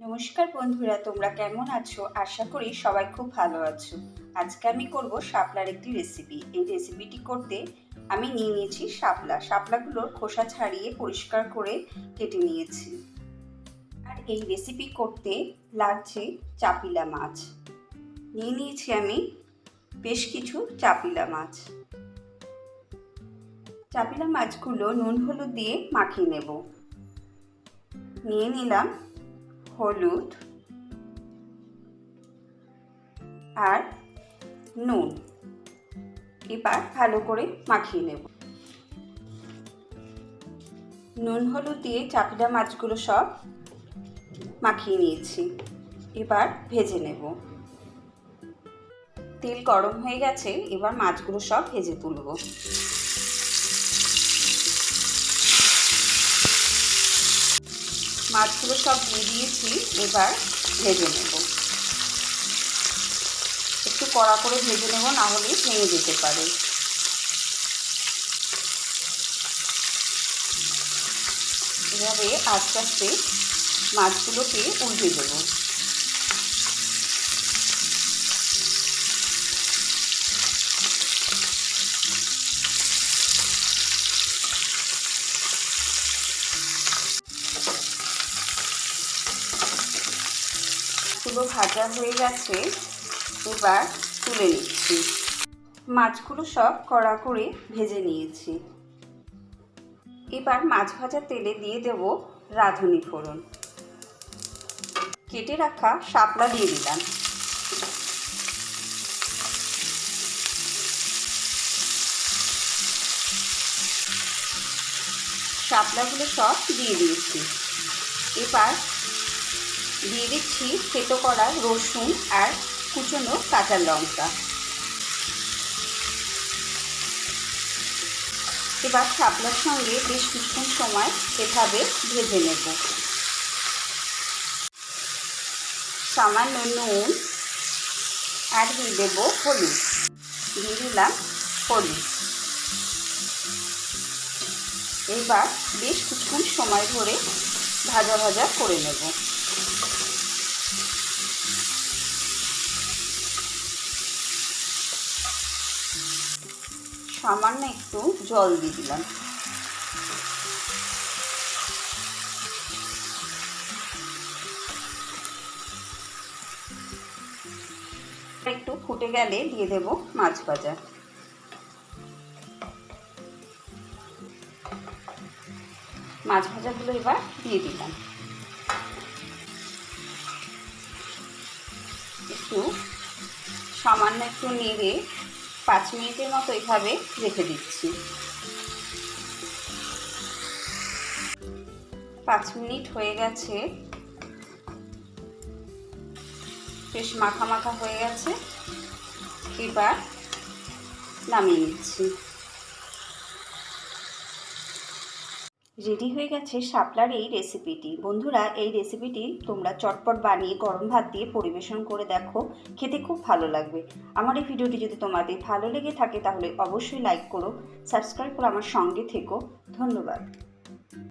নমস্কার বন্ধুরা, তোমরা কেমন আছো? আশা করি সবাই খুব ভালো আছো। আজকে আমি করব শাপলার একটি রেসিপি এই রেসিপিটি করতে আমি নিয়ে নিয়েছি শাপলা। শাপলাগুলোর খোসা ছাড়িয়ে পরিষ্কার করে কেটে নিয়েছি। আর এই রেসিপি করতে লাগছে চাপিলা মাছ। নিয়ে নিয়েছি আমি বেশ কিছু চাপিলা মাছ। চাপিলা মাছগুলো নুন হলুদ দিয়ে মাখিয়ে নেব। নিয়ে নিলাম হলুদ আর নুন। এবার ভালো করে মাখিয়ে নেব। নুন, হলুদ দিয়ে চাপিলা মাছগুলো সব মাখিয়ে নিয়েছি। এবার ভেজে নেব। তেল গরম হয়ে গেছে, এবার মাছগুলো সব ভেজে তুলব। মাছগুলো সব দিয়ে দিয়েছি, এবার ভেজে নেব। একটু কড়া করে ভেজে নেব, না হলে ভেঙে যেতে পারে। এভাবে আস্তে আস্তে মাছগুলোকে উল্টে দেবো। মাছগুলো ভাজা হয়ে গেছে, এবার তুলে নিচ্ছি। মাছগুলো সব কড়া করে ভেজে নিয়েছি। এবার মাছ ভাজা তেলে দিয়ে দেব রাঁধুনি ফোড়ন। কেটে রাখা শাপলা দিয়ে দিলাম। শাপলাগুলো সব দিয়ে দিয়েছি। এবার দিয়ে দিচ্ছি থেতো করা রসুন আর কুচনো কাঁচা লঙ্কা। এবার শাপলার সঙ্গে বেশ কিছুক্ষণ সময় এভাবে ভেজে নেব। সামান্য নুন আর দিয়ে দেবো হলুদ। দিয়ে দিলাম হলুদ। এবার বেশ কিছুক্ষণ সময় ধরে ভাজা ভাজা করে নেব। সামান্য একটু জল দিয়ে দিলাম। একটু ফুটে গেলে দিয়ে দেব মাছ ভাজা। মাছ ভাজাগুলো এবার দিয়ে দিলাম। একটু সামান্য একটু নেড়ে পাঁচ মিনিটের মতো এভাবে রেখে দিচ্ছি। পাঁচ মিনিট হয়ে গেছে। বেশ মাখা মাখা হয়ে গেছে। এবার নামিয়ে নিচ্ছি। রেডি হয়ে গেছে শাপলার এই রেসিপিটি বন্ধুরা, এই রেসিপিটি তোমরা চটপট বানিয়ে গরম ভাত দিয়ে পরিবেশন করে দেখো। খেতে খুব ভালো লাগবে। আমার এই ভিডিওটি যদি তোমাদের ভালো লেগে থাকে, তাহলে অবশ্যই লাইক করো সাবস্ক্রাইব করো আমার সঙ্গে থেকো। ধন্যবাদ।